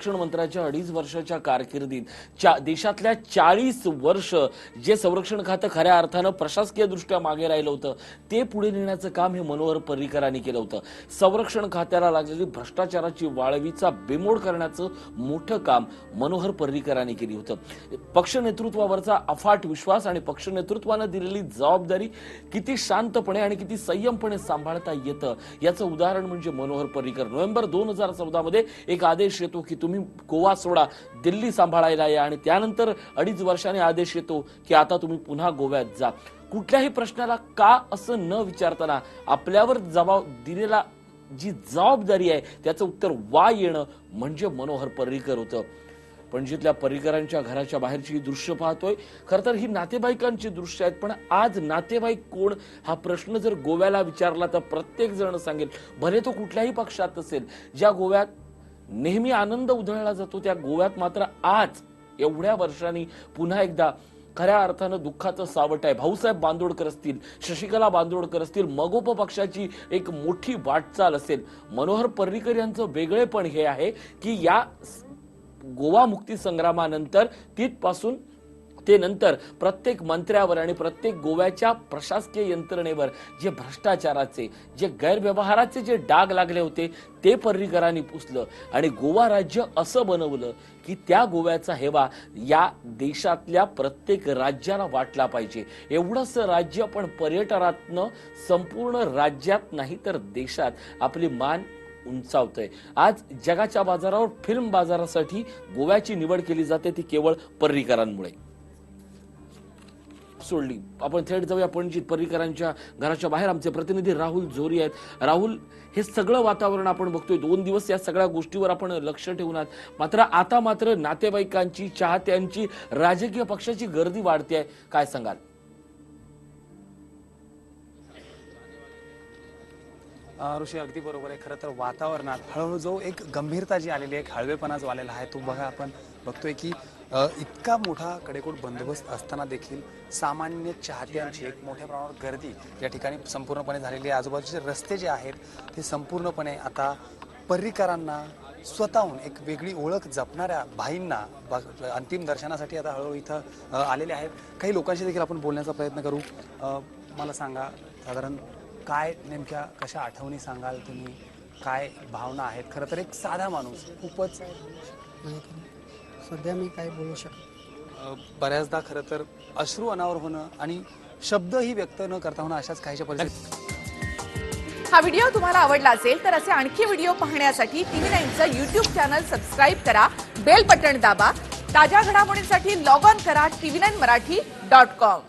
संरक्षण मंत्र्याच्या अडीच वर्षाच्या कारकिर्दीत चा देशातल्या चाळीस वर्ष जे संरक्षण खातं खऱ्या अर्थानं प्रशासकीय दृष्ट्या मागे राहिलं होतं ते पुढे नेण्याचं काम हे मनोहर पर्रीकरांनी केलं होतं. संरक्षण खात्याला लागलेली भ्रष्टाचाराची वाळवीचा बेमोड करण्याचं मोठं काम मनोहर पर्रिकरांनी केली होतं. पक्ष नेतृत्वावरचा अफाट विश्वास आणि पक्ष नेतृत्वानं दिलेली जबाबदारी किती शांतपणे आणि किती संयमपणे सांभाळता येतं याचं उदाहरण म्हणजे मनोहर पर्रीकर. नोव्हेंबर दोन हजार चौदा मध्ये एक आदेश येतो की तुम्ही गोवा सोडा दिल्ली सांभाळायला या आणि त्यानंतर अडीच वर्षाने आदेश येतो की आता तुम्ही पुन्हा गोव्यात जा. कुठल्याही प्रश्नाला का असं न विचारताना आपल्यावर जबाब दिलेला जी जबाबदारी आहे त्याचं उत्तर वा येणं म्हणजे मनोहर पर्रीकर होतं. पणजीतल्या पर्रीकरांच्या घराच्या बाहेरची ही दृश्य पाहतोय खरं तर ही नातेवाईकांची दृश्य आहेत पण आज नातेवाईक कोण हा प्रश्न जर गोव्याला विचारला तर प्रत्येक जण सांगेल भले तो कुठल्याही पक्षात असेल ज्या गोव्यात नेहमी आनंद उधळला जातो त्या गोव्यात मात्र आज एवढ्या वर्षांनी पुन्हा एकदा खऱ्या अर्थानं दुःखाचं सावट आहे. भाऊसाहेब बांदोडकर असतील शशिकला बांदोडकर असतील मगोप पक्षाची एक मोठी वाटचाल असेल. मनोहर पर्रीकर यांचं वेगळेपण हे आहे की या गोवा मुक्ती संग्रामानंतर तिथपासून ते नंतर प्रत्येक मंत्र्यावर आणि प्रत्येक गोव्याच्या प्रशासकीय यंत्रणेवर जे भ्रष्टाचाराचे जे गैरव्यवहाराचे जे डाग लागले होते ते पर्रीकरांनी पुसलं. आणि गोवा राज्य असं बनवलं की त्या गोव्याचा हेवा या देशातल्या प्रत्येक राज्याला वाटला पाहिजे. एवढंच राज्य पण पर्यटनातनं संपूर्ण राज्यात नाही तर देशात आपली मान उंचावतंय. आज जगाच्या बाजारावर फिल्म बाजारासाठी गोव्याची निवड केली जाते ती केवळ पर्रीकरांमुळे. सोडली. आपण थेट जाऊया पणजीत पर्रीकरांच्या घराच्या बाहेर. आमचे प्रतिनिधी राहुल झोरी आहेत. राहुल हे सगळं वातावरण आपण बघतोय. दोन दिवस या सगळ्या गोष्टीवर आपण लक्ष ठेवून आहात. मात्र आता मात्र नातेवाईकांची चाहत्यांची राजकीय पक्षाची गर्दी वाढते आहे. काय सांगाल? ऋषी अगदी बरोबर आहे. खरं तर वातावरणात हळूहळू जो एक गंभीरता जी आलेली आहे एक हळवेपणा जो आलेला आहे. तो बघा आपण बघतोय की इतका मोठा कडेकोट बंदोबस्त असताना देखील सामान्य चाहत्यांची एक मोठ्या प्रमाणावर गर्दी या ठिकाणी संपूर्णपणे झालेली आहे. आजूबाजूचे रस्ते जे आहेत ते संपूर्णपणे आता पर्रीकरांना स्वतःहून एक वेगळी ओळख जपणाऱ्या भाईंना अंतिम दर्शनासाठी आता हळूहळू इथं आलेले आहेत. काही लोकांशी देखील आपण बोलण्याचा प्रयत्न करू. मला सांगा साधारण काय नेमक्या कशा आठवणी सांगाल तुम्ही? काय भावना आहेत? खरं तर एक साधा माणूस खूपच सध्या मी काही बोलू शकत बऱ्याचदा खरं तर अश्रू अनावर होणं आणि शब्दही व्यक्त न करता होणं अशाच काहीच्या परिस्थिती हा व्हिडिओ तुम्हाला आवडला असेल तर असे आणखी व्हिडिओ पाहण्यासाठी टीव्ही नाईनचं युट्यूब चॅनल सबस्क्राईब करा बेल बटण दाबा ताज्या घडामोडींसाठी लॉग ऑन करा TV nine Marathi dot com